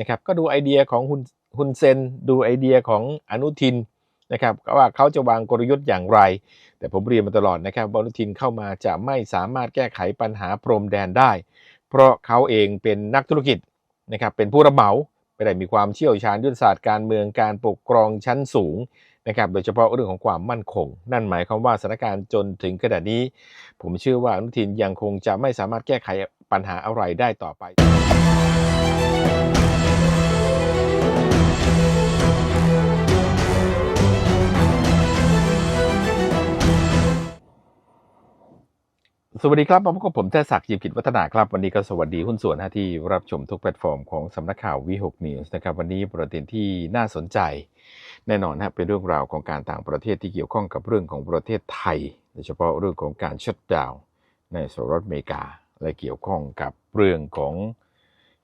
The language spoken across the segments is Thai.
นะครับก็ดูไอเดียของฮุนฮุนเซนดูไอเดียของอนุทินนะครับว่าเขาจะวางกลยุทธ์อย่างไร แต่ผมเรียนมาตลอดนะครับอนุทินเข้ามาจะไม่สามารถแก้ไขปัญหาพรมแดนได้ เพราะเขาเองเป็นนักธุรกิจนะครับเป็นผู้รับเหมาไม่ได้มีความเชี่ยวชาญยุทธศาสตร์การเมืองการปกครองชั้นสูงนะครับโดยเฉพาะเรื่องของความมั่นคง นั่นหมายความว่าสถานการณ์จนถึงขนาดนี้ ผมเชื่อว่าอนุทินยังคงจะไม่สามารถแก้ไขปัญหาอะไรได้ต่อไป สวัสดีครับมาพบกับผมเทศักดิ์ยิมกิจวัฒนาครับ วันนี้ก็สวัสดีหุ้นส่วนที่รับชมทุกแพลตฟอร์มของสำนักข่าววีหกนิวส์นะครับ วันนี้ประเด็นที่น่าสนใจ แน่นอนนะเป็นเรื่องราวของการต่างประเทศที่เกี่ยวข้องกับเรื่องของประเทศไทยโดยเฉพาะเรื่องของการชดดาวในสหรัฐอเมริกา และเกี่ยวข้องกับเรื่องของ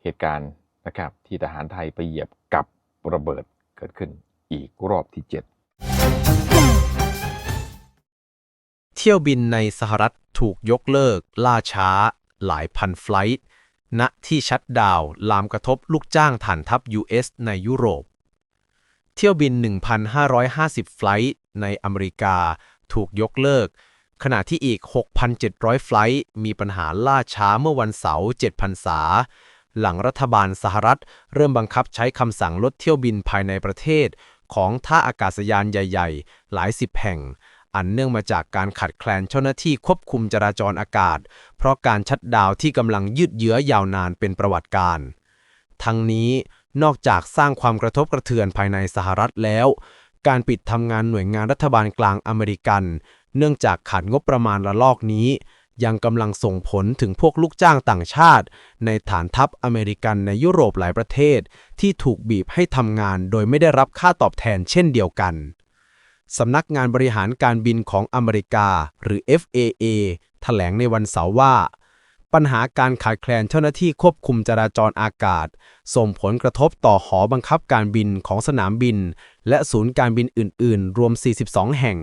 เหตุการณ์นะครับที่ทหารไทยไปเหยียบกับระเบิดเกิดขึ้นอีกรอบที่ 7 เที่ยวบินในสหรัฐถูกยกเลิก ล่าช้า หลายพันไฟลท์ณ ที่ชัดดาวลามกระทบลูกจ้างฐานทัพ US ในยุโรป เที่ยวบิน 1,550 ไฟลท์ในอเมริกาถูกยกเลิก ขณะที่อีก 6,700 ไฟลท์มีปัญหาล่าช้าเมื่อวันเสาร์7พรรษา หลังรัฐบาลสหรัฐ เริ่มบังคับใช้คำสั่งลดเที่ยวบินภายในประเทศ ของท่าอากาศยานใหญ่ ๆ หลายสิบแห่ง อันเนื่องมาจากการขัดแคลนเจ้าหน้าที่ควบคุมจราจรอากาศ เพราะการชัดดาวที่กำลังยืดเยื้อยาวนานเป็นประวัติการ ทั้งนี้นอกจากสร้างความกระทบกระเทือนภายในสหรัฐแล้ว การปิดทำงานหน่วยงานรัฐบาลกลางอเมริกัน เนื่องจากขาดงบประมาณระลอกนี้ ยังกำลังส่งผลถึงพวกลูกจ้างต่างชาติ ในฐานทัพอเมริกันในยุโรปหลายประเทศ ที่ถูกบีบให้ทำงานโดยไม่ได้รับค่าตอบแทนเช่นเดียวกัน สำนักงานบริหารการบินของอเมริกา หรือ FAA แถลงในวันเสาร์ว่า ปัญหาการขาดแคลนเจ้าหน้าที่ควบคุมจราจรอากาศ ส่งผลกระทบต่อหอบังคับการบินของสนามบิน และศูนย์การบินอื่น ๆ รวม 42 แห่ง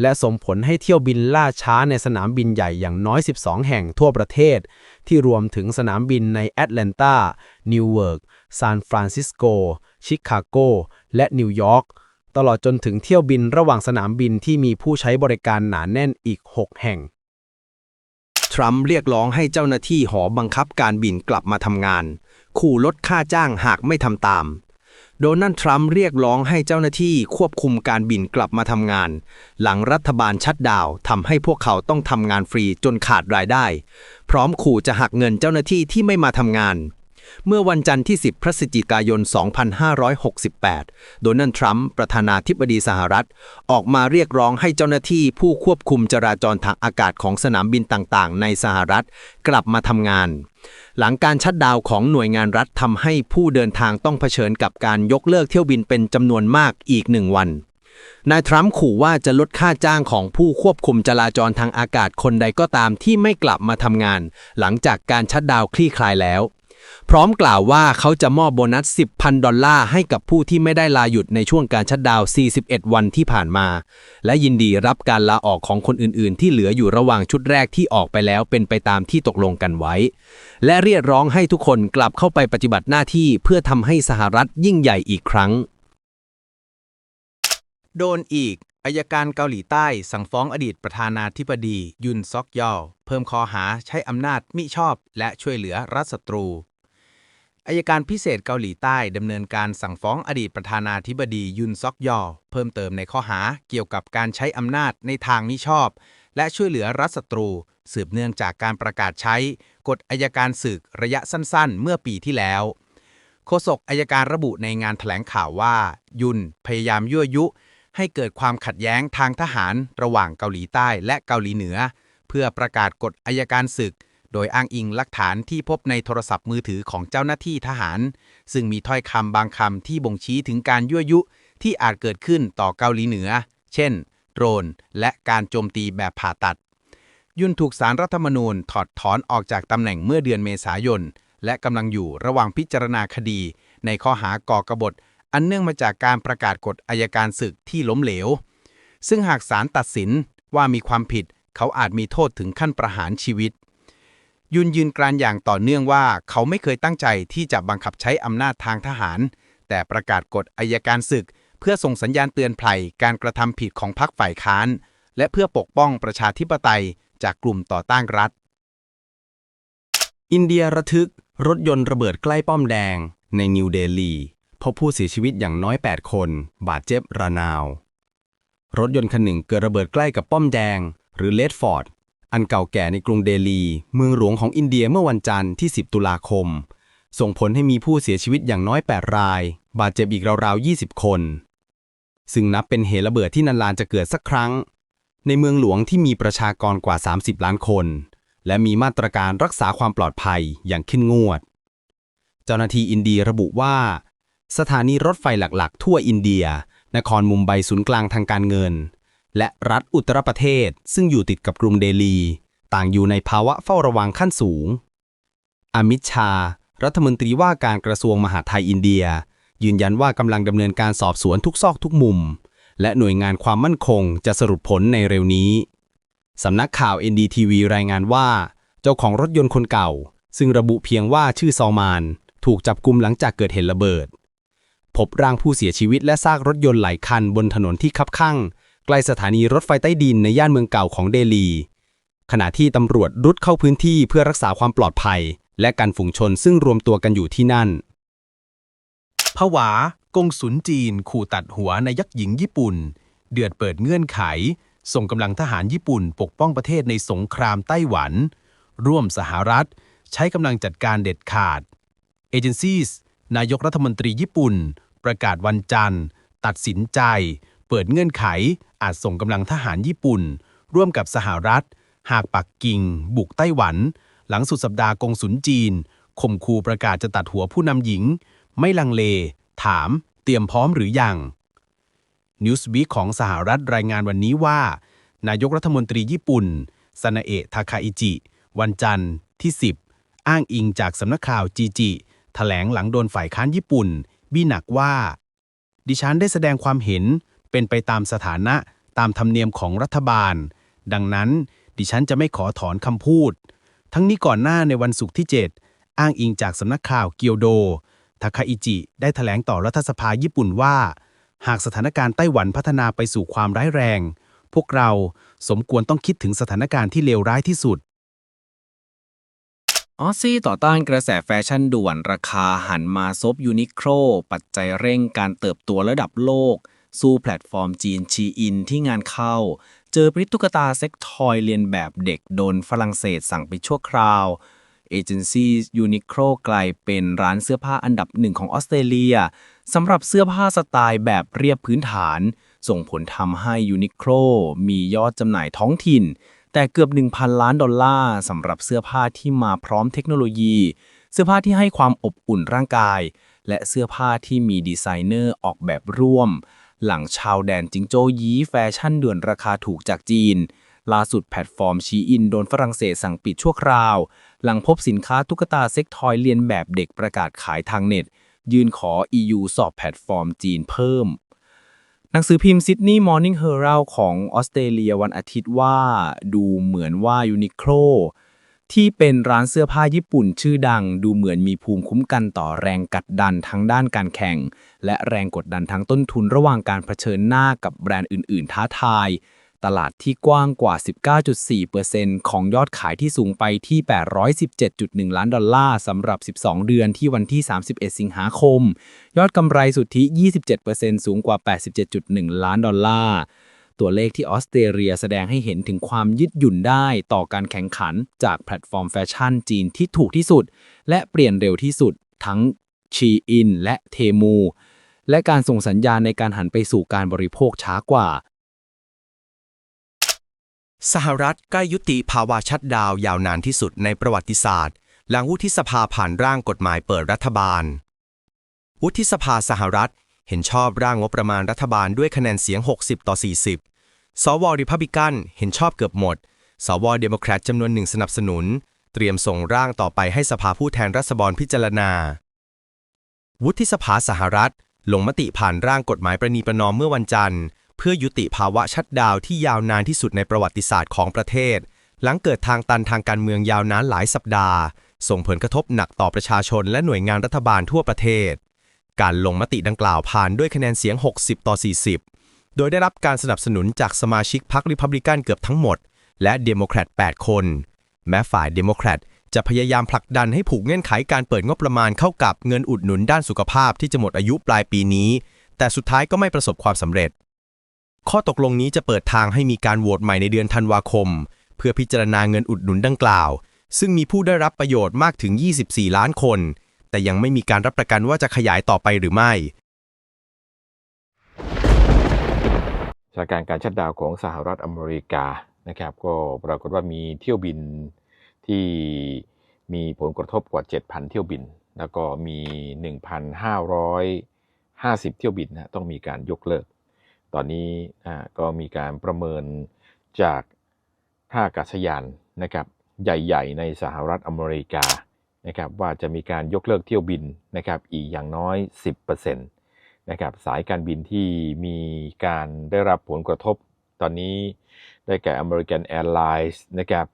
และส่งผลให้เที่ยวบินล่าช้าในสนามบินใหญ่อย่างน้อย 12 แห่งทั่วประเทศ ที่รวมถึงสนามบินในแอตแลนตานิวเวิร์กซานฟรานซิสโกชิคาโกและนิวยอร์ก ตลอดจนถึงเที่ยวบินระหว่างสนามบินที่มีผู้ใช้บริการหนาแน่นอีก 6 แห่ง ทรัมป์เรียกร้องให้เจ้าหน้าที่หอบังคับการบินกลับมาทำงาน ขู่ลดค่าจ้างหากไม่ทำตาม โดนัลด์ทรัมป์เรียกร้องให้เจ้าหน้าที่ควบคุมการบินกลับมาทำงาน หลังรัฐบาลชัดดาวทำให้พวกเขาต้องทำงานฟรีจนขาดรายได้ พร้อมขู่จะหักเงินเจ้าหน้าที่ที่ไม่มาทำงาน เมื่อวันจันทร์ที่ 10 พฤศจิกายน 2568 โดนัลด์ทรัมป์ประธานาธิบดีสหรัฐ ออกมาเรียกร้องให้เจ้าหน้าที่ผู้ควบคุมจราจรทางอากาศของสนามบินต่างๆ ในสหรัฐกลับมาทำงาน หลังการชัดดาวของหน่วยงานรัฐทำให้ผู้เดินทางต้องเผชิญกับการยกเลิกเที่ยวบินเป็นจำนวนมากอีกหนึ่งวันนายทรัมป์ขู่ว่าจะลดค่าจ้างของผู้ควบคุมจราจรทางอากาศคนใดก็ตามที่ไม่กลับมาทำงาน หลังจากการชัดดาวคลี่คลายแล้ว พร้อมกล่าวว่าเขาจะมอบโบนัส 10,000 ดอลลาร์ให้กับผู้ที่ไม่ได้ลาหยุดในช่วงการชัดดาว 41 วันที่ผ่านมา และยินดีรับการลาออกของคนอื่น ๆ ที่เหลืออยู่ระหว่างชุดแรกที่ออกไปแล้วเป็นไปตามที่ตกลงกันไว้ และเรียกร้องให้ทุกคนกลับเข้าไปปฏิบัติหน้าที่เพื่อทำให้สหรัฐยิ่งใหญ่อีกครั้ง โดนอีกอายการเกาหลีใต้สั่งฟ้องอดีตประธานาธิบดี ยุนซอกยอลเพิ่มข้อหาใช้อำนาจมิชอบและช่วยเหลือรัฐศัตรู อายการพิเศษเกาหลีใต้ดำเนินการสั่งฟ้องอดีตประธานาธิบดียุนซอกยอลเพิ่มเติมในข้อหาเกี่ยวกับการใช้อำนาจในทางมิชอบ และช่วยเหลือรัฐศัตรู สืบเนื่องจากการประกาศใช้ กฎอายการศึกระยะสั้นๆ เมื่อปีที่แล้วโฆษกอายการระบุในงานแถลงข่าวว่า ยุนพยายามยั่วยุ ให้เกิดความขัดแย้งทางทหารระหว่างเกาหลีใต้และเกาหลีเหนือ เพื่อประกาศกฎอายการศึก โดยอ้างอิงหลักฐานที่พบในโทรศัพท์มือถือของเจ้าหน้าที่ทหาร ซึ่งมีถ้อยคำบางคำที่บ่งชี้ถึงการยั่วยุ ที่อาจเกิดขึ้นต่อเกาหลีเหนือ เช่น โดรน และการโจมตีแบบผ่าตัด ยุนถูกสารรัฐธรรมนูญถอดถอนออกจากตำแหน่งเมื่อเดือนเมษายน และกำลังอยู่ระหว่างพิจารณาคดี ในข้อหาก่อกบฏ อันเนื่องมาจากการประกาศกฎอายการศึกที่ล้มเหลว ซึ่งหากศาลตัดสินว่ามีความผิด เขาอาจมีโทษถึงขั้นประหารชีวิต ยุนยืนกรานอย่างต่อเนื่องว่าเขาไม่เคยตั้งใจที่จะบังคับใช้อำนาจทางทหาร แต่ประกาศกฎอายการศึก เพื่อส่งสัญญาณเตือนภัยการกระทำผิดของพรรคฝ่ายค้าน และเพื่อปกป้องประชาธิปไตยจากกลุ่มต่อต้านรัฐ อินเดียระทึก รถยนต์ระเบิดใกล้ป้อมแดง ในนิวเดลีพบผู้เสียชีวิตอย่างน้อย 8 คน บาดเจ็บระนาว รถยนต์คันหนึ่งเกิดระเบิดใกล้กับป้อมแดง หรือเลดฟอร์ด อันเก่าแก่ในกรุงเดลี เมืองหลวงของอินเดียเมื่อวันจันทร์ที่ 10 ตุลาคม ส่งผลให้มีผู้เสียชีวิตอย่างน้อย 8 ราย บาดเจ็บอีกราวๆ 20 คน ซึ่งนับเป็นเหตุระเบิดที่นานๆจะเกิดสักครั้ง ในเมืองหลวงที่มีประชากรกว่า 30 ล้านคน และมีมาตรการรักษาความปลอดภัยอย่างเข้มงวด เจ้าหน้าที่อินเดียระบุว่า สถานีรถไฟหลักๆ ทั่วอินเดีย นครมุมไบศูนย์กลางทางการเงิน และรัฐอุตตรประเทศ ซึ่งอยู่ติดกับกรุงเดลี ต่างอยู่ในภาวะเฝ้าระวังขั้นสูง อมิตชา รัฐมนตรีว่าการกระทรวงมหาดไทยอินเดีย ยืนยันว่ากำลังดำเนินการสอบสวนทุกซอกทุกมุม และหน่วยงานความมั่นคงจะสรุปผลในเร็วนี้สำนักข่าว NDTV รายงานว่า เจ้าของรถยนต์คนเก่า ซึ่งระบุเพียงว่าชื่อซอมาน ถูกจับกุมหลังจากเกิดเหตุระเบิด พบร่างผู้เสียชีวิตและซากรถยนต์หลายคันบนถนนที่คับข้าง กล้สถานีรถไฟใต้ดินในย่านเมืองเก่าของเดลี ขณะที่ตำรวจรุดเข้าพื้นที่เพื่อรักษาความปลอดภัย และการฝูงชนซึ่งรวมตัวกันอยู่ที่นั่นผวากงสุนจีน ขู่ตัดหัวในยักษ์หญิงญี่ปุ่น เดือดเปิดเงื่อนไข ส่งกำลังทหารญี่ปุ่น ปกป้องประเทศในสงครามไต้หวัน ร่วมสหรัฐ ใช้กำลังจัดการเด็ดขาดเอเจนซี่นายกรัฐมนตรีญี่ปุ่น ประกาศวันจันทร์ ตัดสินใจ เปิดเงื่อนไข อาจส่งกำลังทหารญี่ปุ่น ร่วมกับสหรัฐ หากปักกิ่ง บุกไต้หวัน หลังสุดสัปดาห์กงสุนจีนข่มขู่ประกาศจะตัดหัวผู้นำหญิง ไม่ลังเล ถาม เตรียมพร้อมหรือยัง Newsweek ของสหรัฐรายงานวันนี้ว่า นายกรัฐมนตรีญี่ปุ่นซานาเอะทาคาอิจิ วันจันทร์ที่ 10 อ้างอิงจากสำนักข่าวจีจิแถลงหลังโดนฝ่ายค้านญี่ปุ่น บี้หนักว่า ดิฉันได้แสดงความเห็น เป็นไปตามสถานะตามธรรมเนียมของรัฐบาล ดังนั้น ดิฉันจะไม่ขอถอนคำพูด ทั้งนี้ก่อนหน้าในวันศุกร์ที่ 7 อ้างอิงจากสำนักข่าวเกียวโด ทาคาอิจิ ได้แถลงต่อรัฐสภาญี่ปุ่นว่า หากสถานการณ์ไต้หวันพัฒนาไปสู่ความร้ายแรง พวกเราสมควรต้องคิดถึงสถานการณ์ที่เลวร้ายที่สุดออซซี่ต่อต้านกระแสแฟชั่นด่วนราคาหันมาซบยูนิโคลปัจจัยเร่งการเติบโตระดับโลก สู้แพลตฟอร์มจีนชีอินที่งานเข้า เจอปริตุกตาเซ็กทอยเรียนแบบเด็กโดนฝรั่งเศสสั่งไปชั่วคราวเอเจนซี่ยูนิโคลกลายเป็นร้านเสื้อผ้าอันดับหนึ่งของออสเตรเลียสำหรับเสื้อผ้าสไตล์แบบเรียบพื้นฐาน ส่งผลทำให้ยูนิโคลมียอดจำหน่ายท้องถิ่น แต่เกือบ 1,000 ล้านดอลลาร์สำหรับเสื้อผ้าที่มาพร้อมเทคโนโลยี เสื้อผ้าที่ให้ความอบอุ่นร่างกาย และเสื้อผ้าที่มีดีไซเนอร์ออกแบบร่วม หลังชาวแดนจิงโจ้ยี้แฟชั่นเดือนราคาถูกจากจีน ล่าสุดแพลตฟอร์มชีอินโดนฝรั่งเศสสั่งปิดชั่วคราว หลังพบสินค้าตุ๊กตาเซ็กทอยเลียนแบบเด็กประกาศขายทางเน็ต ยื่นขอ EU สอบแพลตฟอร์มจีนเพิ่ม หนังสือพิมพ์ Sydney Morning Herald ของออสเตรเลียวันอาทิตย์ว่า ดูเหมือนว่า Uniqlo ที่เป็นร้านเสื้อผ้าญี่ปุ่นชื่อดังดูเหมือนมีภูมิคุ้มกันต่อแรงกัดดันทั้งด้านการแข่ง และแรงกดดันทั้งต้นทุนระหว่างการเผชิญหน้ากับแบรนด์อื่น ๆ ท้าทาย ตลาดที่กว้างกว่า 19.4%ของยอดขายที่สูงไปที่ 817.1 ล้านดอลลาร์สำหรับ 12 เดือนที่วันที่ 31 สิงหาคม ยอดกำไรสุทธิ 27%สูงกว่า 87.1 ล้านดอลลาร์ ตัวเลขที่ออสเตรเลียแสดงให้เห็นถึงความยืดหยุ่นได้ต่อการแข่งขันจากแพลตฟอร์มแฟชั่นจีนที่ถูกที่สุด และเปลี่ยนเร็วที่สุด ทั้งชีอินและเทมู และการส่งสัญญาณในการหันไปสู่การบริโภคช้ากว่า สหรัฐใกล้ยุติภาวะชัดดาวยาวนานที่สุดในประวัติศาสตร์ หลังวุฒิสภาผ่านร่างกฎหมายเปิดรัฐบาล วุฒิสภาสหรัฐเห็นชอบร่างงบประมาณรัฐบาลด้วยคะแนนเสียง 60 ต่อ 40 สวริพับลิกันเห็นชอบเกือบหมด สวเดโมแครตจำนวนหนึ่งสนับสนุน เตรียมส่งร่างต่อไปให้สภาผู้แทนราษฎรพิจารณา วุฒิสภาสหรัฐ ลงมติผ่านร่างกฎหมายประนีประนอมเมื่อวันจันทร์ เพื่อยุติภาวะชัดดาวที่ยาวนานที่สุดในประวัติศาสตร์ของประเทศ หลังเกิดทางตันทางการเมืองยาวนานหลายสัปดาห์ ส่งผลกระทบหนักต่อประชาชนและหน่วยงานรัฐบาลทั่วประเทศ การลงมติดังกล่าวผ่านด้วยคะแนนเสียง 60 ต่อ 40 โดยได้รับการสนับสนุนจากสมาชิกพรรคริพับลิกันเกือบทั้งหมด และเดโมแครต8 คน แม้ฝ่ายเดโมแครตจะพยายามผลักดันให้ผูกเงื่อนไขการเปิดงบประมาณเข้ากับเงินอุดหนุนด้านสุขภาพที่จะหมดอายุปลายปีนี้ แต่สุดท้ายก็ไม่ประสบความสำเร็จ ข้อตกลงนี้จะเปิดทางให้มีการโหวตใหม่ในเดือนธันวาคม เพื่อพิจารณาเงินอุดหนุนดังกล่าว ซึ่งมีผู้ได้รับประโยชน์มากถึง 24 ล้านคน แต่ยังไม่มีการรับประกันว่าจะขยายต่อไปหรือไม่ สถานการณ์การชัดดาวของสหรัฐอเมริกานะครับก็ปรากฏว่ามีเที่ยวบินที่มีผลกระทบกว่า 7,000 เที่ยวบิน แล้วก็มี 1,550 เที่ยวบินนะต้องมีการยกเลิก ตอนนี้ก็มีการประเมินจากท่าอากาศยานนะครับใหญ่ๆ ในสหรัฐอเมริกานะครับว่าจะมีการยกเลิกเที่ยวบินนะครับอีกอย่างน้อย 10%น นะครับสายการบินที่มีการได้รับผลกระทบตอนนี้ได้แก่ American Airlines นะครับ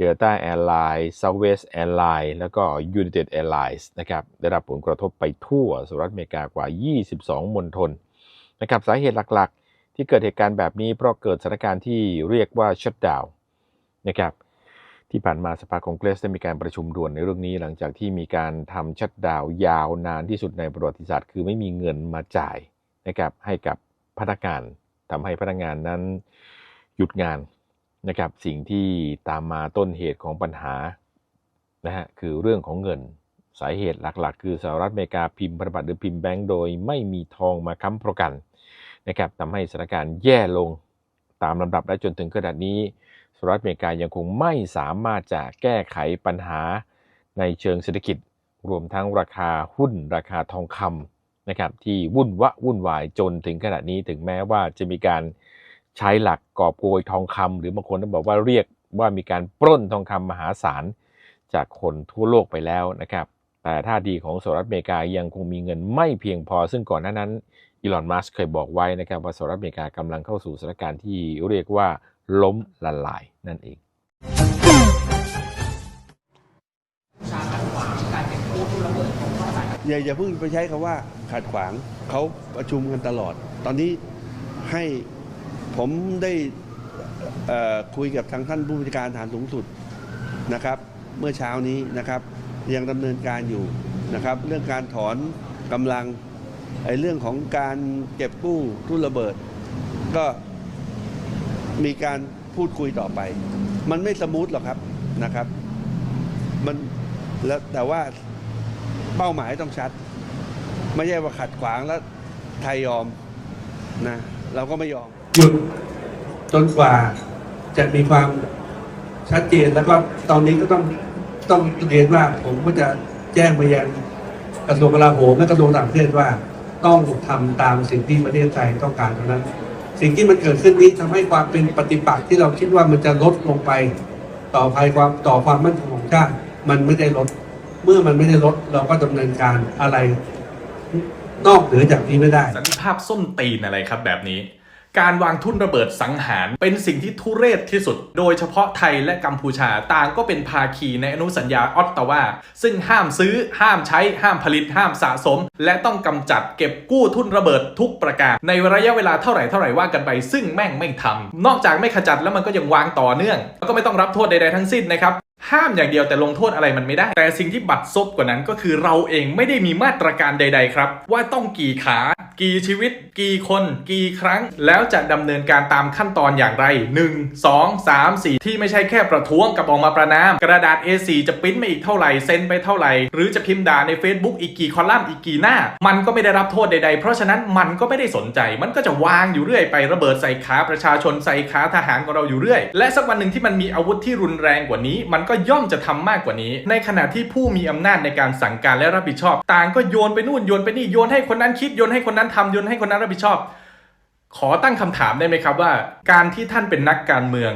Delta Airlines Southwest Airlines แล้วก็ United Airlines นะครับได้รับผลกระทบไปทั่วสหรัฐอเมริกากว่า 22 มณฑลนะครับสาเหตุหลักๆ ที่เกิดเหตุการณ์แบบนี้เพราะเกิดสถานการณ์ที่เรียกว่าชัดดาวนะครับ ที่ผ่านมาสภาคองเกรสได้มีการประชุมด่วนในเรื่องนี้หลังจากที่มีการทำชัดดาวยาวนานที่สุดในประวัติศาสตร์ คือไม่มีเงินมาจ่ายนะครับให้กับพนักงานทำให้พนักงานนั้นหยุดงานนะครับสิ่งที่ตามมาต้นเหตุของปัญหานะฮะคือเรื่องของเงินสาเหตุหลักๆ คือสหรัฐอเมริกาพิมพ์พันธบัตรหรือพิมพ์แบงก์โดยไม่มีทองมาค้ำประกันนะครับทำให้สถานการณ์แย่ลงตามลำดับและจนถึงขนาดนี้ รัฐอเมริกายังคงไม่สามารถจะแก้ไขปัญหาในเชิงเศรษฐกิจ รวมทั้งราคาหุ้น ราคาทองคำนะครับที่วุ่นวะวุ่นวายจนถึงขนาดนี้ถึงแม้ว่าจะมีการใช้หลักกอบโกยทองคำหรือบางคนต้องบอกว่าเรียกว่ามีการปล้นทองคำมหาศาลจากคนทั่วโลกไปแล้วนะครับ แต่ท่าทีของสหรัฐอเมริกายังคงมีเงินไม่เพียงพอ ซึ่งก่อนหน้านั้นอีลอน มัสเคยบอกไว้นะครับว่าสหรัฐอเมริกากำลังเข้าสู่สถานการณ์ที่เรียกว่า ล้มละลายนั่นเองอย่าอย่าเพิ่งไปใช้คำว่าขัดขวางเขาประชุมกันตลอด ตอนนี้ให้ผมได้คุยกับทางท่านผู้บัญชาการฐานสูงสุดนะครับ เมื่อเช้านี้นะครับ ยังดำเนินการอยู่นะครับ เรื่องการถอนกำลังไอ้เรื่องของการเก็บกู้ทุนระเบิด ก็ มีการพูดคุยต่อไป มันไม่สมูทหรอกครับนะครับ มันแล้วแต่ว่าเป้าหมายต้องชัด ไม่ใช่ว่าขัดขวางแล้วไทยยอมนะเราก็ไม่ยอม หยุดจนกว่าจะมีความชัดเจนแล้วก็ตอนนี้ก็ต้องต้องเรียนว่าผมก็จะแจ้งไปยังกระทรวงกลาโหมและกระทรวงต่างประเทศว่า ต้องทำตามสิ่งที่ประเทศไทยต้องการเท่านั้น สิ่งที่มันเกิดขึ้นนี้ทำให้ความเป็นปฏิปักษ์ที่เราคิดว่ามันจะลดลงไป ต่อภัยความต่อความมั่นคงของชาติมันไม่ได้ลด เมื่อมันไม่ได้ลดเราก็ดำเนินการอะไร นอกเหนือจากนี้ไม่ได้สันติภาพส้นตีนอะไรครับแบบนี้ การวางทุ่นระเบิดสังหารเป็นสิ่งที่ทุเรศที่สุด โดยเฉพาะไทยและกัมพูชาต่างก็เป็นภาคีในอนุสัญญาออตตาวาซึ่งห้ามซื้อ ห้ามใช้ ห้ามผลิต ห้ามสะสม และต้องกำจัดเก็บกู้ทุ่นระเบิดทุกประการ ในระยะเวลาเท่าไหร่เท่าไหร่ว่ากันไป ซึ่งแม่งไม่ทำนอกจากไม่ขจัดแล้วมันก็ยังวางต่อเนื่อง แล้วก็ไม่ต้องรับโทษใดๆทั้งสิ้นนะครับ ห้ามอย่างเดียวแต่ลงโทษอะไรมันไม่ได้ แต่สิ่งที่บัดซบกว่านั้นก็คือเราเองไม่ได้มีมาตรการใด ๆ ครับ ว่าต้องกี่ขา กี่ชีวิต กี่คน กี่ครั้ง แล้วจะดำเนินการตามขั้นตอนอย่างไร 1 2 3 4 ที่ไม่ใช่แค่ประท้วงกับออกมาประนาม กระดาษ A4 จะปริ้นมาอีกเท่าไหร่เซ็นไปเท่าไหร่ หรือจะพิมพ์ด่าใน Facebook อีกกี่คอลัมน์อีกกี่หน้า มันก็ไม่ได้รับโทษใด ๆ เพราะฉะนั้นมันก็ไม่ได้สนใจ มันก็จะวางอยู่เรื่อยไประเบิดใส่ขาประชาชนใส่ขาทหารของเราอยู่เรื่อย และสักวันหนึ่งที่มันมีอาวุธที่รุนแรงกว่านี้มันก็ก็ย่อมจะทำมากกว่านี้ ในขณะที่ผู้มีอำนาจในการสั่งการและรับผิดชอบ ต่างก็โยนไปนู่นโยนไปนี่โยนให้คนนั้นคิดโยนให้คนนั้นทำโยนให้คนนั้นรับผิดชอบ ขอตั้งคำถามได้ไหมครับว่า การที่ท่านเป็นนักการเมือง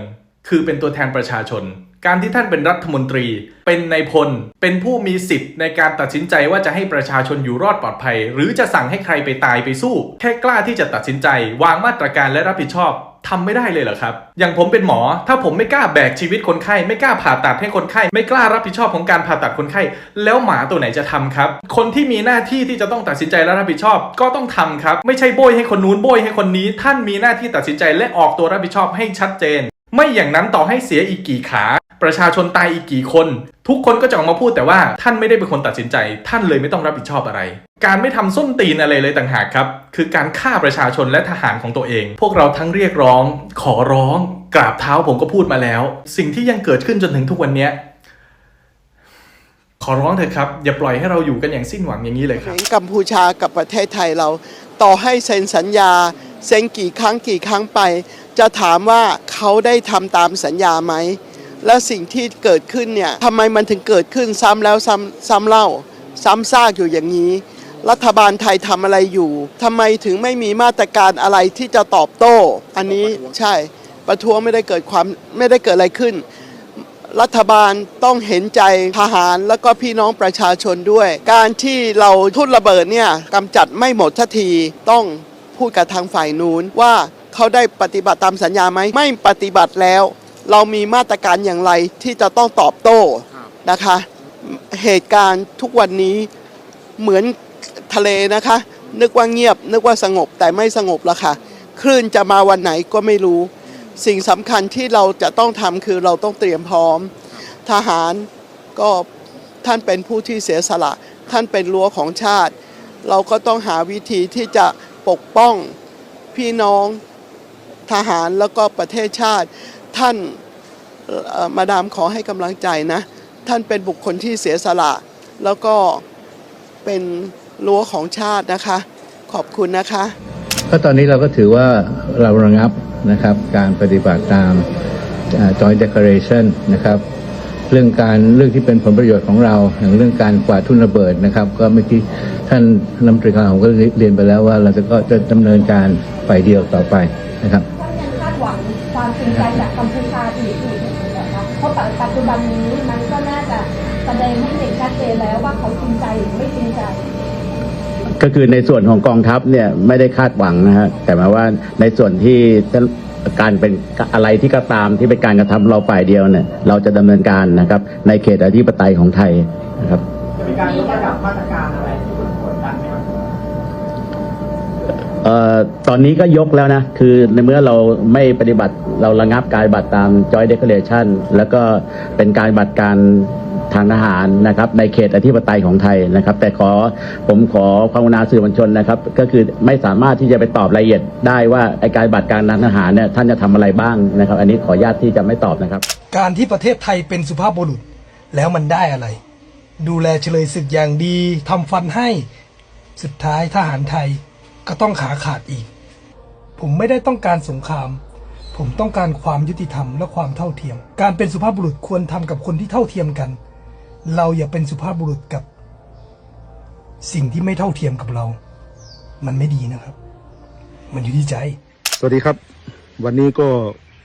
คือเป็นตัวแทนประชาชน การที่ท่านเป็นรัฐมนตรี เป็นนายพล เป็นผู้มีสิทธิ์ในการตัดสินใจว่าจะให้ประชาชนอยู่รอดปลอดภัย หรือจะสั่งให้ใครไปตายไปสู้ แค่กล้าที่จะตัดสินใจ วางมาตรการและรับผิดชอบทำไม่ได้เลยเหรอครับ อย่างผมเป็นหมอ ถ้าผมไม่กล้าแบกชีวิตคนไข้ ไม่กล้าผ่าตัดให้คนไข้ ไม่กล้ารับผิดชอบของการผ่าตัดคนไข้ แล้วหมาตัวไหนจะทำครับ คนที่มีหน้าที่ที่จะต้องตัดสินใจและรับผิดชอบ ก็ต้องทำครับ ไม่ใช่โบยให้คนนู้นโบยให้คนนี้ ท่านมีหน้าที่ตัดสินใจและออกตัวรับผิดชอบให้ชัดเจน ไม่อย่างนั้นต่อให้เสียอีกกี่ขา ประชาชนตายอีกกี่คน ทุกคนก็จะออกมาพูดแต่ว่าท่านไม่ได้เป็นคนตัดสินใจ ท่านเลยไม่ต้องรับผิดชอบอะไร การไม่ทำส้นตีนอะไรเลยต่างหากครับ คือการฆ่าประชาชนและทหารของตัวเอง พวกเราทั้งเรียกร้อง ขอร้อง กราบเท้าผมก็พูดมาแล้ว สิ่งที่ยังเกิดขึ้นจนถึงทุกวันนี้ขอร้องเถอะครับ อย่าปล่อยให้เราอยู่กันอย่างสิ้นหวังอย่างนี้เลยครับกัมพูชากับประเทศไทยเรา ต่อให้เซ็นสัญญาเซ็นกี่ครั้งกี่ครั้งไป จะถามว่าเขาได้ทำตามสัญญาไหม และสิ่งที่เกิดขึ้นเนี่ยทำไมมันถึงเกิดขึ้นซ้ำแล้วซ้ำซ้ำเล่า ซ้ำซากอยู่อย่างนี้ รัฐบาลไทยทำอะไรอยู่ทำไมถึงไม่มีมาตรการอะไรที่จะตอบโต้ อันนี้ใช่ประท้วงไม่ได้เกิดความไม่ได้เกิดอะไรขึ้น รัฐบาลต้องเห็นใจทหารแล้วก็พี่น้องประชาชนด้วย การที่เราทุ่นระเบิดเนี่ยกำจัดไม่หมดทันทีต้องพูดกับทางฝ่ายนู้นว่าเขาได้ปฏิบัติตามสัญญาไหมไม่ปฏิบัติแล้ว เรามีมาตรการอย่างไรที่จะต้องตอบโต้นะคะ เหตุการณ์ทุกวันนี้เหมือนทะเลนะคะ นึกว่าเงียบ นึกว่าสงบแต่ไม่สงบแล้วค่ะ คลื่นจะมาวันไหนก็ไม่รู้ สิ่งสำคัญที่เราจะต้องทำคือเราต้องเตรียมพร้อม ทหารก็ท่านเป็นผู้ที่เสียสละ ท่านเป็นรั้วของชาติ เราก็ต้องหาวิธีที่จะปกป้องพี่น้องทหารแล้วก็ประเทศชาติ ท่านมาดามขอให้กำลังใจนะ ท่านเป็นบุคคลที่เสียสละ แล้วก็เป็นรั้วของชาตินะคะ ขอบคุณนะคะ ก็ตอนนี้เราก็ถือว่าเราระงับนะครับการปฏิบัติตาม Joint Declaration นะครับเรื่องการเรื่องที่เป็นผลประโยชน์ของเรา อย่างเรื่องการกวาดทุนระเบิดนะครับ ก็เมื่อกี้ท่านรัฐมนตรีกลาโหมก็เรียนไปแล้วว่าเราจะก็จะดำเนินการฝ่ายเดียวต่อไปนะครับ ความจริงใจจากกัมพูชาอีกอีกนะคะเพราะปัจจุบันนี้มันก็น่าจะแสดงให้เห็นชัดเจนแล้วว่าเขาจริงใจหรือไม่จริงใจ ก็คือในส่วนของกองทัพเนี่ยไม่ได้คาดหวังนะฮะแต่หมายว่าในส่วนที่จะการเป็นอะไรที่ก็ตามที่เป็นการกระทำเราฝ่ายเดียวเนี่ย เราจะดำเนินการนะครับ ในเขตอธิปไตยของไทยนะครับ เอ่อตอนนี้ก็ยกแล้วนะ คือในเมื่อเราไม่ปฏิบัติเราระงับการบัติตาม Joint Declaration แล้วก็เป็นการบัติการทางทหารนะครับในเขตอธิปไตยของไทยนะครับ แต่ขอผมขอความกรุณาสื่อมวลชนนะครับ ก็คือไม่สามารถที่จะไปตอบรายละเอียดได้ว่าไอการบัติการทางทหารเนี่ยท่านจะทำอะไรบ้างนะครับ อันนี้ขออนุญาตที่จะไม่ตอบนะครับ การที่ประเทศไทยเป็นสุภาพบุรุษแล้วมันได้อะไร ดูแลเฉลยศึกอย่างดีทำฟันให้สุดท้ายทหารไทย ก็ต้องขาขาดอีก ผมไม่ได้ต้องการสงคราม ผมต้องการความยุติธรรมและความเท่าเทียม การเป็นสุภาพบุรุษควรทำกับคนที่เท่าเทียมกัน เราอย่าเป็นสุภาพบุรุษกับ สิ่งที่ไม่เท่าเทียมกับเรา มันไม่ดีนะครับ มันอยู่ที่ใจ สวัสดีครับ วันนี้ก็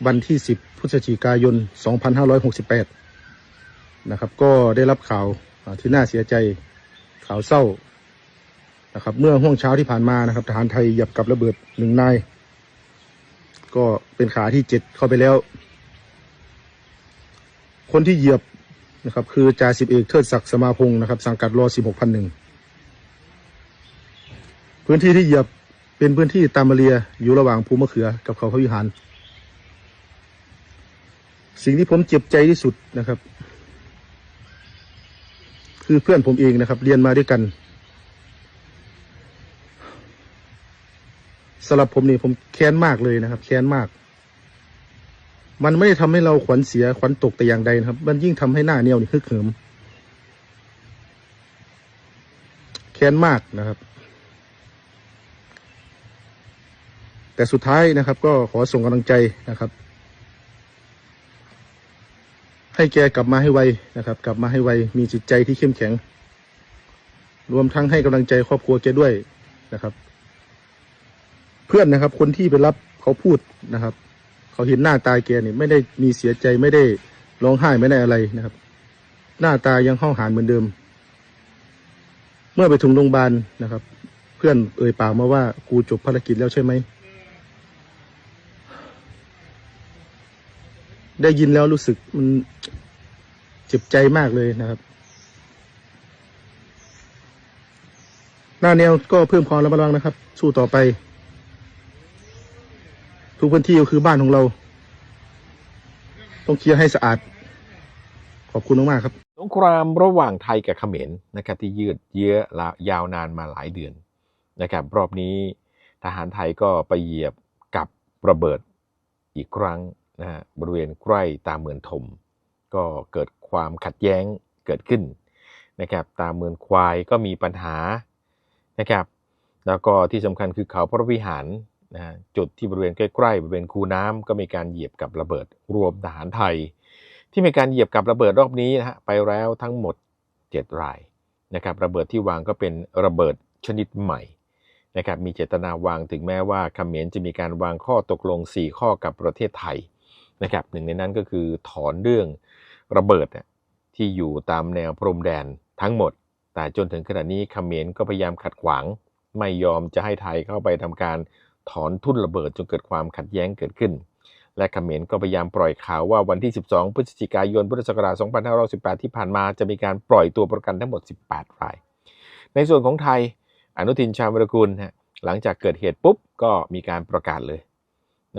วันที่ 10 พฤศจิกายน 2568 นะครับ ก็ได้รับข่าวที่น่าเสียใจข่าวเศร้า นะครับ เมื่อห่วงเช้าที่ผ่านมานะครับทหารไทยหยับกับระเบิดหนึ่งนายก็เป็นขาที่เจ็ดเข้าไปแล้ว คนที่เหยียบนะครับ คือจ่าสิบเอกเทิดศักดิ์สมาพงศ์นะครับ สังกัดรอ16,001พื้นที่ที่เหยียบเป็นพื้นที่ตามมาเรียอยู่ระหว่างภูมะเขือกับเขาพระวิหาร สิ่งที่ผมเจ็บใจที่สุดนะครับ คือเพื่อนผมเองนะครับ เรียนมาด้วยกัน สำหรับผมนี่ผมแค้นมากเลยนะครับ แค้นมาก มันไม่ได้ทำให้เราขวัญเสียขวัญตกแต่อย่างใดนะครับ มันยิ่งทำให้หน้าเนี่ยวนี่ฮึกเหิมแค้นมากนะครับ แต่สุดท้ายนะครับ ก็ขอส่งกำลังใจนะครับ ให้แกกลับมาให้ไวนะครับ กลับมาให้ไวมีจิตใจที่เข้มแข็ง รวมทั้งให้กำลังใจครอบครัวแกด้วยนะครับ เพื่อนนะครับ คนที่ไปรับเขาพูดนะครับ เขาเห็นหน้าตาแกนี่ไม่ได้มีเสียใจไม่ได้ร้องไห้ไม่ได้อะไรนะครับ หน้าตายังห้าวหาญเหมือนเดิม เมื่อไปถึงโรงพยาบาลนะครับ เพื่อนเอ่ยปากมาว่ากูจบภารกิจแล้วใช่ไหมได้ยินแล้วรู้สึกมันเจ็บใจมากเลยนะครับ หน้าแนวก็เพิ่มความระมัดระวังนะครับ สู้ต่อไป ทุกพื้นที่ก็คือบ้านของเรา ต้องเคลียร์ให้สะอาด ขอบคุณมากๆครับสงครามระหว่างไทยกับเขมรนะครับที่ยืดเยื้อแลยาวนานมาหลายเดือนนะครับรอบนี้ทหารไทยก็ไปเหยียบกับระเบิดอีกครั้งนะฮะบริเวณใกล้ตาเมืองถมก็เกิดความขัดแย้งเกิดขึ้นนะครับตาเมืองควายก็มีปัญหานะครับแล้วก็ที่สำคัญคือเขาพระวิหาร นะจุดที่บริเวณใกล้ๆบริเวณคูน้ำก็มีการเหยียบกับระเบิดรวมทหารไทย ที่มีการเหยียบกับระเบิดรอบนี้นะฮะไปแล้วทั้งหมด 7 รายนะครับระเบิดที่วางก็เป็นระเบิดชนิดใหม่นะครับมีเจตนาวางถึงแม้ว่าเมรจะมีการวางข้อตกลง 4 ข้อกับประเทศไทยนะครับหนึ่งในนั้นก็คือถอนเรื่องระเบิดที่อยู่ตามแนวพรมแดนทั้งหมด แต่จนถึงขณะนี้เมรก็พยายามขัดขวาง ไม่ยอมจะให้ไทยเข้าไปทำการ ถอนทุ่นระเบิดจนเกิดความขัดแย้งเกิดขึ้น และเขมรก็พยายามปล่อยข่าวว่าวันที่ 12 พฤศจิกายนพุทธศักราช 2518 ที่ผ่านมาจะมีการปล่อยตัวประกันทั้งหมด 18 ราย ในส่วนของไทยอนุทินชาญวรกุลฮะหลังจากเกิดเหตุปุ๊บก็มีการประกาศเลย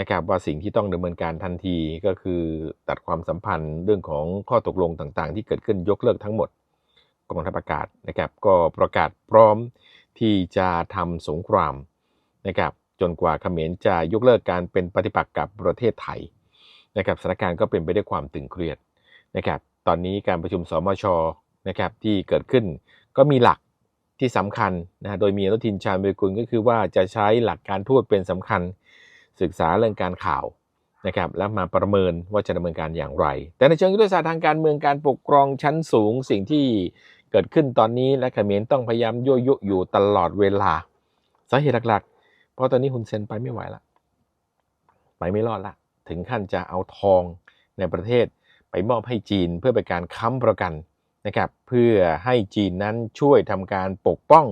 นะครับว่าสิ่งที่ต้องดำเนินการทันทีก็คือตัดความสัมพันธ์เรื่องของข้อตกลงต่างๆ ที่เกิดขึ้นยกเลิกทั้งหมดกองทัพอากาศนะครับ ก็ประกาศพร้อมที่จะทำสงครามนะครับ จนกว่าเขมรจะยกเลิกการเป็นปฏิปักษ์กับประเทศไทยนะครับสถานการณ์ก็เป็นไปด้วยความตึงเครียดนะครับตอนนี้การประชุมสมชนะครับที่เกิดขึ้นก็มีหลักที่สำคัญนะโดยมีอนุทินชาญวิรกุลก็คือว่าจะใช้หลักการทูตเป็นสำคัญศึกษาเรื่องการข่าวนะครับแล้วมาประเมินว่าจะดำเนินการอย่างไร แต่ในเชิงยุทธศาสตร์ทางการเมืองการปกครองชั้นสูงสิ่งที่เกิดขึ้นตอนนี้และเขมรต้องพยายามยั่วยุอยู่ตลอดเวลาสาเหตุหลัก เพราะตอนนี้ฮุนเซนไปไม่ไหวละไปไม่รอดละถึงขั้นจะเอาทองในประเทศไปมอบให้จีนเพื่อเป็นการค้ำประกันนะครับเพื่อให้จีนนั้นช่วยทำการปกป้อง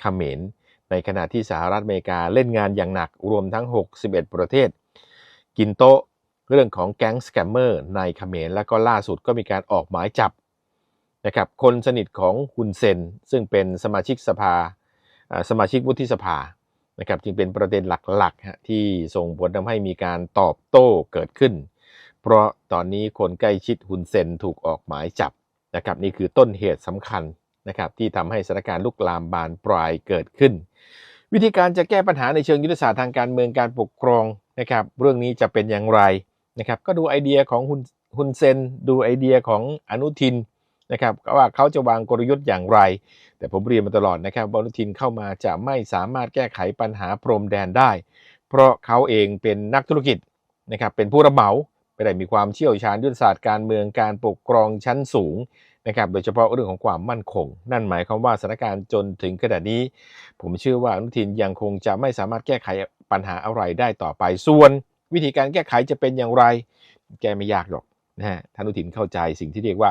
เขมรในขณะที่สหรัฐอเมริกาเล่นงานอย่างหนักรวมทั้ง 61 ประเทศ กินโต๊ะเรื่องของแก๊งสแกมเมอร์ในเขมรแล้วก็ล่าสุดก็มีการออกหมายจับนะครับคนสนิทของฮุนเซน ซึ่งเป็นสมาชิกสภาสมาชิกวุฒิสภา นะครับจึงเป็นประเด็นหลักๆฮะที่ส่งผลทำให้มีการตอบโต้เกิดขึ้น เพราะตอนนี้คนใกล้ชิดฮุนเซนถูกออกหมายจับนะครับนี่คือต้นเหตุสำคัญนะครับที่ทำให้สถานการณ์ลุกลามบานปลายเกิดขึ้น วิธีการจะแก้ปัญหาในเชิงยุทธศาสตร์ทางการเมืองการปกครองนะครับเรื่องนี้จะเป็นอย่างไรนะครับก็ดูไอเดียของฮุนฮุนเซนดูไอเดียของอนุทิน นะครับว่าเขาจะวางกลยุทธ์อย่างไร แต่ผมเรียนมาตลอดนะครับว่าอนุทินเข้ามาจะไม่สามารถแก้ไขปัญหาพรมแดนได้ เพราะเขาเองเป็นนักธุรกิจนะครับเป็นผู้รับเหมาไม่ได้มีความเชี่ยวชาญยุทธศาสตร์การเมืองการปกครองชั้นสูงนะครับโดยเฉพาะเรื่องของความมั่นคง นั่นหมายความว่าสถานการณ์จนถึงขนาดนี้ ผมเชื่อว่าอนุทินยังคงจะไม่สามารถแก้ไขปัญหาอะไรได้ต่อไปส่วน วิธีการแก้ไขจะเป็นอย่างไร แกไม่ยากหรอกนะฮะท่านอนุทินเข้าใจสิ่งที่เรียกว่า